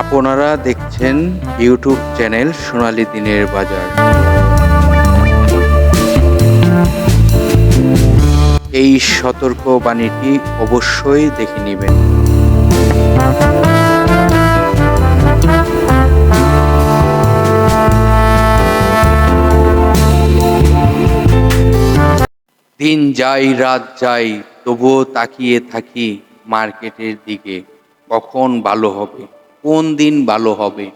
আপনারা দেখছেন YouTube channel সোনালী দিনের বাজার। এই সতর্ক বাণীটি অবশ্যই দেখে নেবেন। দিন যাই রাত যাই তবুও তাকিয়ে থাকি মার্কেটের দিকে। কখন ভালো হবে? কোন দিন ভালো হবে?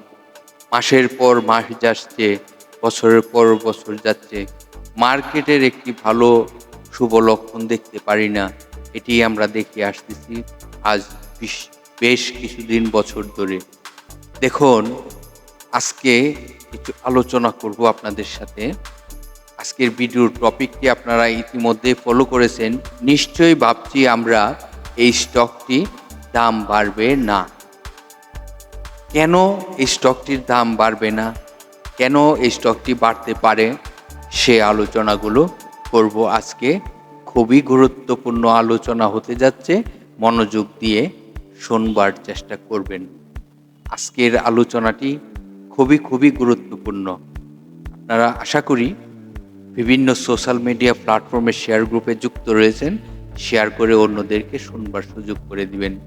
মাসের পর মাস যাচ্ছে, বছরের পর বছর যাচ্ছে। মার্কেটের একটি ভালো, শুভ লক্ষণ দেখতে পারি না। এটি আমরা দেখে আসতেছি আজ বিশ- কিছুদিন বছর ধরে। দেখুন, আজকে একটু আলোচনা করব আপনাদের সাথে। আজকের ভিডিওর টপিকটি আপনারা ইতিমধ্যে ফলো করেছেন। নিশ্চয়ই ভাবছি আমরা এই স্টকটি দাম বাড়বে না। কেন এই স্টকটির দাম বাড়বে না? কেন এই স্টকটি বাড়তে পারে? সে আলোচনাগুলো করব আজকে। খুবই গুরুত্বপূর্ণ আলোচনা হতে যাচ্ছে। মনোযোগ দিয়ে শোনবার চেষ্টা করবেন। আজকের আলোচনাটি খুবই খুবই গুরুত্বপূর্ণ। আপনারা আশা করি বিভিন্ন সোশ্যাল মিডিয়া প্ল্যাটফর্মে শেয়ার গ্রুপে যুক্ত রয়েছেন। শেয়ার করে অন্যদেরকে শুনবার সুযোগ করে দিবেন।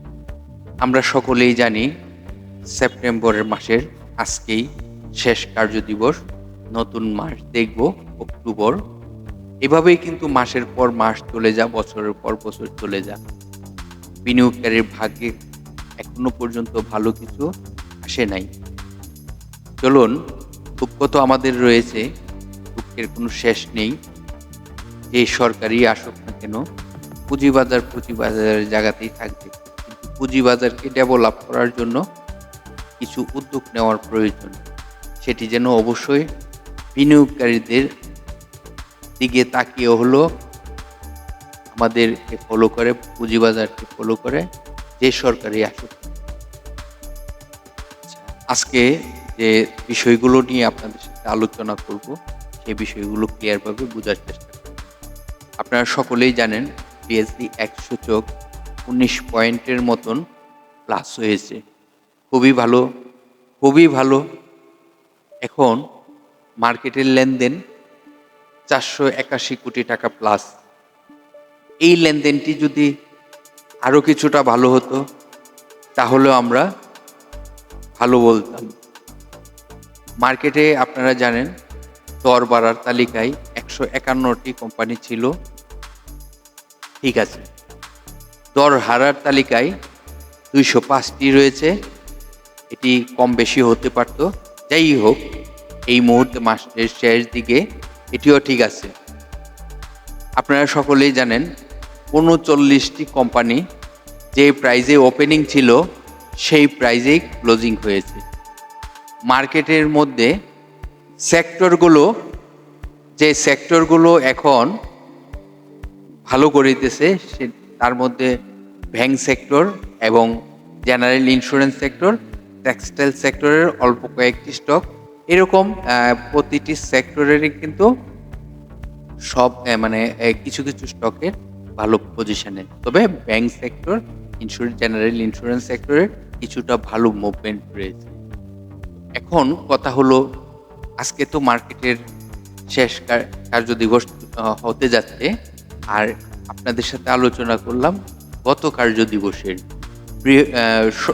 আমরা সকলেই জানি সেপ্টেম্বরের মাসের আজকেই শেষ কার্য দিবস, নতুন মাস দেখব অক্টোবর। এভাবেই কিন্তু মাসের পর মাস চলে যা, বছরের পর বছর চলে যা। বিনিয়োগকারীর ভাগ্যে এখনও পর্যন্ত ভালো কিছু আসে নাই। চলুন, দুঃখ তো আমাদের রয়েছে, দুঃখের কোনো শেষ নেই। যে সরকারি আসুক না কেন, পুঁজিবাজার পুঁজিবাজারের জায়গাতেই থাকবে। কিন্তু পুঁজিবাজারকে ডেভেলপ করার জন্য কিছু উদ্যোগ নেওয়ার প্রয়োজন। সেটি যেন অবশ্যই বিনিয়োগকারীদের দিকে তাকিয়ে হলো, আমাদেরকে ফলো করে, পুঁজিবাজারকে ফলো করে, যে সরকারি আসুক। আজকে যে বিষয়গুলো নিয়ে আপনাদের সাথে আলোচনা করব সেই বিষয়গুলো ক্লিয়ারভাবে বোঝার চেষ্টা করব। আপনারা সকলেই জানেন পিএসডি একশো চোখ উনিশ পয়েন্টের মতন প্লাস হয়েছে। খুবই ভালো খুবই ভালো। এখন মার্কেটের লেনদেন চারশো একাশি কোটি টাকা প্লাস এই লেনদেনটি যদি আরও কিছুটা ভালো হতো তাহলে আমরা ভালো বলতাম। মার্কেটে আপনারা জানেন, দর বাড়ার তালিকায় একশো একান্নটি কোম্পানি ছিল। ঠিক আছে। দর হারার তালিকায় দুইশো পাঁচটি রয়েছে। এটি কম বেশি হতে পারত। যাই হোক, এই মুহূর্তে মাসের শেষ দিকে এটিও ঠিক আছে। আপনারা সকলেই জানেন, উনচল্লিশটি কোম্পানি যে প্রাইজে ওপেনিং ছিল, সেই প্রাইজেই ক্লোজিং হয়েছে। মার্কেটের মধ্যে সেক্টরগুলো, যে সেক্টরগুলো এখন ভালো করিতেছে, সে, তার মধ্যে ব্যাংক সেক্টর এবং জেনারেল ইন্স্যুরেন্স সেক্টর টেক্সটাইল সেক্টরের অল্প কয়েকটি স্টক এরকম প্রতিটি সেক্টরেরই কিন্তু সব মানে কিছু কিছু স্টকের ভালো পজিশনে তবে bank sector insurance general insurance সেক্টরের কিছুটা ভালো মুভমেন্ট রয়েছে। এখন কথা হলো, আজকে তো মার্কেটের শেষ কার- কার্য দিবস হতে যাচ্ছে। আর আপনাদের সাথে আলোচনা করলাম গত কার্য দিবসের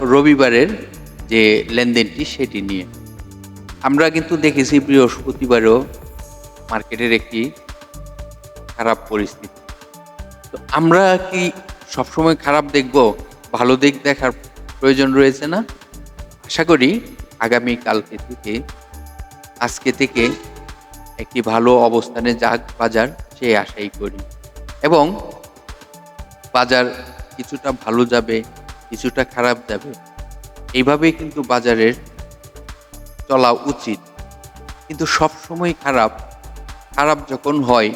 রবিবারের যে লেনদেনটি সেটি নিয়ে। আমরা কিন্তু দেখেছি বৃহস্পতিবারও মার্কেটের একটি খারাপ পরিস্থিতি। তো আমরা কি সবসময় খারাপ দেখব, ভালো দিক দেখার প্রয়োজন রয়েছে না? আশা করি আগামী কালকে থেকে, আজকে থেকে একটি ভালো অবস্থানে যাক বাজার, সে আশাই করি। এবং বাজার কিছুটা ভালো যাবে, কিছুটা খারাপ যাবে। এইভাবেই কিন্তু বাজারের চলা উচিত। কিন্তু সব সময় খারাপ খারাপ যখন হয়,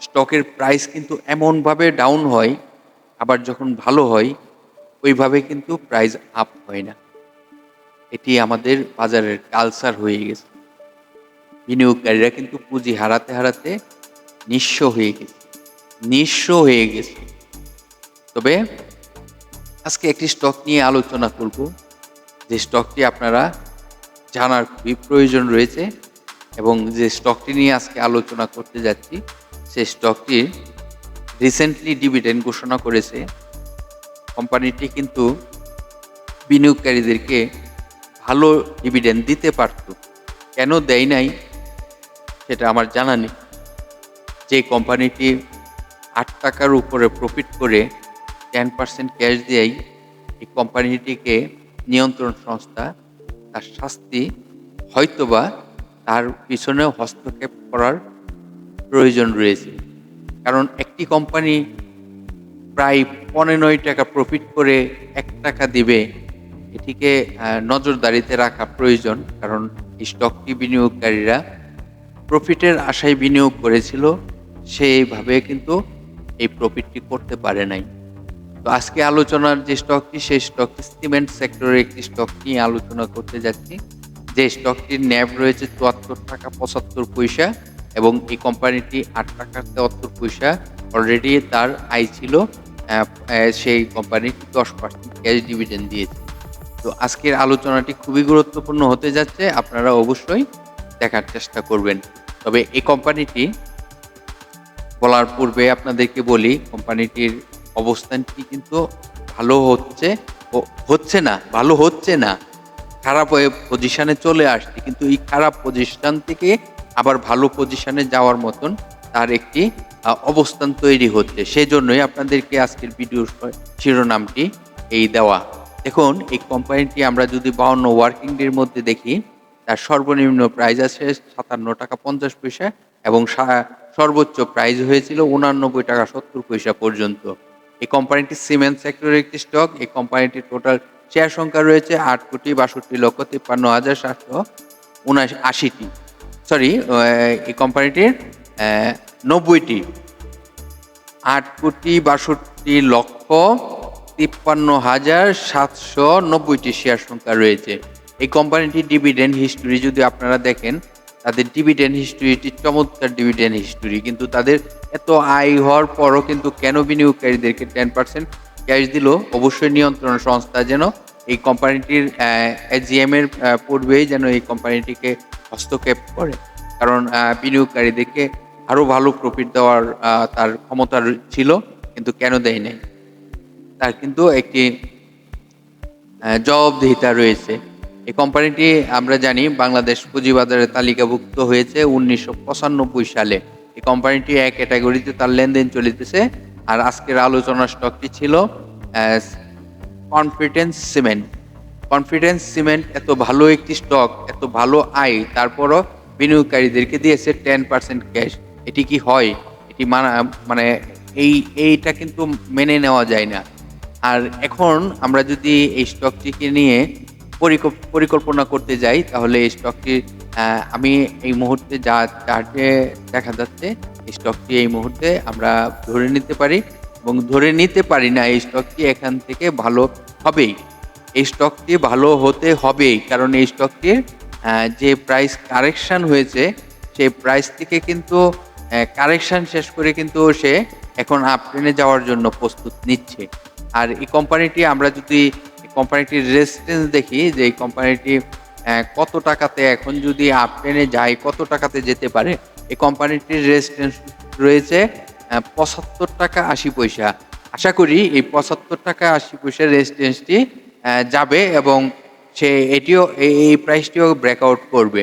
স্টকের প্রাইস কিন্তু এমনভাবে ডাউন হয়, আবার যখন ভালো হয়, ওইভাবে কিন্তু প্রাইস আপ হয় না। এটি আমাদের বাজারের কালচার হয়ে গেছে। বিনিয়োগকারীরা কিন্তু পুঁজি হারাতে হারাতে নিঃস্ব হয়ে গেছে। নিঃস্ব হয়ে গেছে। তবে আজকে একটি স্টক নিয়ে আলোচনা করব। যে স্টকটি আপনারা জানার খুবই প্রয়োজন রয়েছে এবং যে স্টকটি নিয়ে আজকে আলোচনা করতে যাচ্ছি, সেই স্টকটি রিসেন্টলি ডিভিডেন্ড ঘোষণা করেছে। কোম্পানিটি কিন্তু বিনিয়োগকারীদেরকে ভালো ডিভিডেন্ড দিতে পারত। কেন দেয় নাই, সেটা আমার জানা নেই। যে কোম্পানিটি আট টাকার উপরে প্রফিট করে টেন পার্সেন্ট ক্যাশ দিয়েই এই কোম্পানিটিকে নিয়ন্ত্রণ সংস্থা, তার শাস্তি হয়তোবা তার পিছনেও হস্তক্ষেপ করার প্রয়োজন রয়েছে। কারণ একটি কোম্পানি প্রায় পনেরোই টাকা প্রফিট করে এক টাকা দিবে, এটিকে নজরদারিতে রাখা প্রয়োজন। কারণ এই স্টকটি বিনিয়োগকারীরা প্রফিটের আশায় বিনিয়োগ করেছিল, সেইভাবে কিন্তু এই প্রফিটটি করতে পারে নাই। তো আজকে আলোচনার যে স্টকটি সেই স্টকটি সিমেন্ট সেক্টরের একটি স্টক নিয়ে আলোচনা করতে যাচ্ছি। যে স্টকটির ন্যাব রয়েছে চুয়াত্তর টাকা পঁচাত্তর পয়সা এবং এই কোম্পানিটি আট টাকা তেয়াত্তর পয়সা। অলরেডি তার আয় ছিল সেই কোম্পানিটি দশ পার্সেন্ট ক্যাশ ডিভিডেন্ড দিয়েছে। তো আজকের আলোচনাটি খুবই গুরুত্বপূর্ণ হতে যাচ্ছে, আপনারা অবশ্যই দেখার চেষ্টা করবেন। তবে এই কোম্পানিটি বলার পূর্বে আপনাদেরকে বলি কোম্পানিটির অবস্থানটি কিন্তু ভালো হচ্ছে হচ্ছে না, ভালো হচ্ছে না। খারাপ পজিশনে চলে আসছে, কিন্তু এই খারাপ পজিশন থেকে আবার ভালো পজিশনে যাওয়ার মতন তার একটি অবস্থান তৈরি হচ্ছে। সেই জন্যই আপনাদেরকে আজকের ভিডিওর শিরোনামটি এই দেওয়া। দেখুন, এই কোম্পানিটি আমরা যদি বাউন্ন ওয়ার্কিং ডের মধ্যে দেখি, তার সর্বনিম্ন প্রাইস আছে সাতান্ন টাকা পঞ্চাশ পয়সা এবং সর্বোচ্চ প্রাইস হয়েছিল উনানব্বই টাকা সত্তর পয়সা পর্যন্ত। এই কোম্পানিটি সিমেন্ট সেক্টরের একটি স্টক এই কোম্পানিটির টোটাল শেয়ার সংখ্যা রয়েছে আট কোটি বাষট্টি লক্ষ, তিপ্পান্ন হাজার সাতশো উনাশি আশিটি। সরি এই কোম্পানিটির নব্বইটি। আট কোটি বাষট্টি লক্ষ, তিপ্পান্ন হাজার সাতশো নব্বইটি শেয়ার সংখ্যা রয়েছে। এই কোম্পানিটির ডিভিডেন্ড হিস্টোরি যদি আপনারা দেখেন তাদের ডিভিডেন্ড হিস্টোরিটি চমৎকার ডিভিডেন্ড হিস্টোরি কিন্তু তাদের এত আয় হওয়ার পরও কিন্তু কেন বিনিয়োগকারীদেরকে টেন পার্সেন্ট ক্যাশ দিল? অবশ্যই নিয়ন্ত্রণ সংস্থা যেন এই কোম্পানিটির এজিএম এর পূর্বেই যেন এই কোম্পানিটিকে হস্তক্ষেপ করে। কারণ বিনিয়োগকারীদেরকে আরও ভালো প্রফিট দেওয়ার তার ক্ষমতা ছিল, কিন্তু কেন দেয় নাই? তার কিন্তু একটি জবাবদিহিতা রয়েছে। এই কোম্পানিটি আমরা জানি বাংলাদেশ পুঁজিবাজারে তালিকাভুক্ত হয়েছে উনিশশো পঁচানব্বই সালে। এই কোম্পানিটি এক ক্যাটাগরিতে তার লেনদেন চলিতেছে আর আজকের আলোচনার স্টকটি ছিল কনফিডেন্স সিমেন্ট কনফিডেন্স সিমেন্ট এত ভালো একটি স্টক এত ভালো আয়, তারপরও বিনিয়োগকারীদেরকে দিয়েছে টেন পার্সেন্ট ক্যাশ এটি কি হয়? এটি মানা মানে এই, এইটা কিন্তু মেনে নেওয়া যায় না। আর এখন আমরা যদি এই স্টকটিকে নিয়ে পরিকল্পনা করতে যাই, তাহলে এই স্টকটি আমি এই মুহূর্তে যা চার্টে দেখা যাচ্ছে, এই স্টকটি এই মুহূর্তে আমরা ধরে নিতে পারি এবং ধরে নিতে পারি না, এই স্টকটি এখান থেকে ভালো হবেই। এই স্টকটি ভালো হতে হবেই, কারণ এই স্টকটির যে প্রাইস কারেকশন হয়েছে, সেই প্রাইস থেকে কিন্তু কারেকশান শেষ করে কিন্তু সে এখন আপ ট্রেনে যাওয়ার জন্য প্রস্তুত নিচ্ছে। আর এই কোম্পানিটি আমরা যদি কোম্পানিটির রেজিস্ট্যান্স দেখি যে এই কোম্পানিটি কত টাকাতে এখন যদি আপ ট্রেনে যায়, কত টাকাতে যেতে পারে, এই কোম্পানিটির রেজিস্ট্যান্স রয়েছে পঁচাত্তর টাকা আশি পয়সা। আশা করি এই পঁচাত্তর টাকা আশি পয়সার রেজিস্ট্যান্সটি যাবে এবং সে এটিও এই- এই প্রাইসটিও ব্রেকআউট করবে।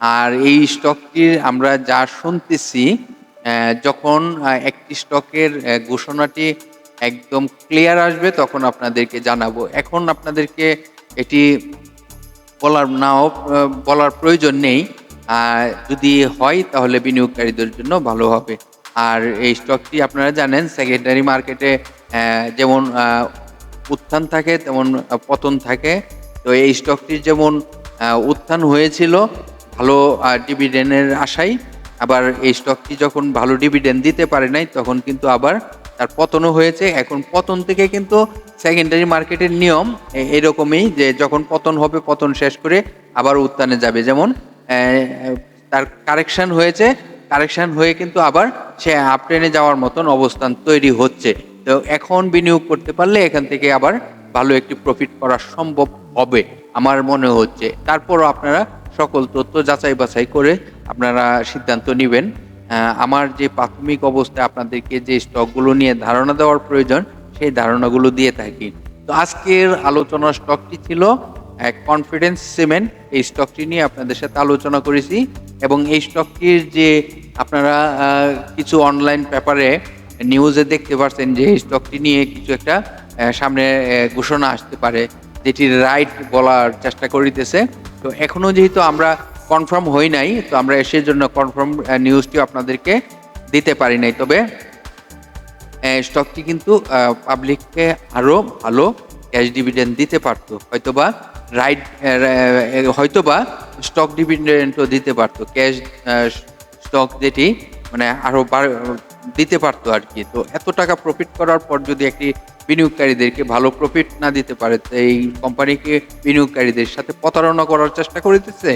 আর এই স্টকটির আমরা যা শুনতেছি যখন একটি স্টকের ঘোষণাটি একদম ক্লিয়ার আসবে, তখন আপনাদেরকে জানাব। এখন আপনাদেরকে এটি বলার নাও, বলার প্রয়োজন নেই। যদি হয় তাহলে বিনিয়োগকারীদের জন্য ভালো হবে। আর এই স্টকটি আপনারা জানেন সেকেন্ডারি মার্কেটে যেমন উত্থান থাকে, তেমন পতন থাকে। তো এই স্টকটির যেমন উত্থান হয়েছিল, ভালো ডিভিডেন্ডের আশায়, আবার এই স্টকটি যখন ভালো ডিভিডেন্ড দিতে পারে নাই, তখন কিন্তু আবার তার পতনও হয়েছে। এখন পতন থেকে কিন্তু সেকেন্ডারি মার্কেটের নিয়ম এরকমই যে যখন পতন হবে, পতন শেষ করে আবার উত্থানে যাবে। যেমন তার কারেকশন হয়েছে কারেকশন হয়ে কিন্তু আবার সে আপ ট্রেনে যাওয়ার মতন অবস্থান তৈরি হচ্ছে। তো এখন বিনিয়োগ করতে পারলে এখান থেকে আবার ভালো একটি প্রফিট করা সম্ভব হবে, আমার মনে হচ্ছে। তারপরও আপনারা সকল তথ্য যাচাই বাছাই করে আপনারা সিদ্ধান্ত নেবেন। আমার যে প্রাথমিক অবস্থায় আপনাদেরকে যে স্টকগুলো নিয়ে ধারণা দেওয়ার প্রয়োজন, সেই ধারণাগুলো দিয়ে থাকি। তো আজকের আলোচনার স্টকটি ছিল এক কনফিডেন্স সিমেন্ট এই স্টকটি নিয়ে আপনাদের সাথে আলোচনা করেছি এবং এই স্টকটির যে আপনারা কিছু অনলাইন পেপারে নিউজে দেখতে পাচ্ছেন যে এই স্টকটি নিয়ে কিছু একটা সামনে ঘোষণা আসতে পারে, যেটি রাইট বলার চেষ্টা করিতেছে। তো এখনও যেহেতু আমরা কনফার্ম হই নাই, তো আমরা এসের জন্য কনফার্ম নিউজটি আপনাদেরকে দিতে পারি নাই। তবে স্টকটি কিন্তু পাবলিককে আরও ভালো ক্যাশ ডিভিডেন্ড দিতে পারতো। হয়তোবা রাইট হয়তোবা স্টক ডিভিডেন্টও দিতে পারতো। ক্যাশ স্টক যেটি মানে আরও দিতে পারতো আর কি। তো এত টাকা প্রফিট করার পর যদি একটি বিনিয়োগকারীদেরকে ভালো প্রফিট না দিতে পারে, তো এই কোম্পানিকে বিনিয়োগকারীদের সাথে প্রতারণা করার চেষ্টা করিতেছে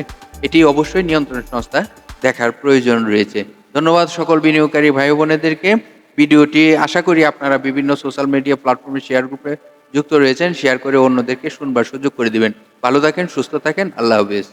এটি অবশ্যই নিয়ন্ত্রণ সংস্থা দেখার প্রয়োজন রয়েছে। ধন্যবাদ সকল বিনিয়োগকারী ভাই বোনেদেরকে। ভিডিওটি আশা করি আপনারা বিভিন্ন সোশ্যাল মিডিয়া প্ল্যাটফর্মে শেয়ার গ্রুপে যুক্ত রয়েছেন। শেয়ার করে অন্যদেরকে শুনবার সুযোগ করে দিবেন। ভালো থাকেন, সুস্থ থাকেন। আল্লাহ হাফেজ।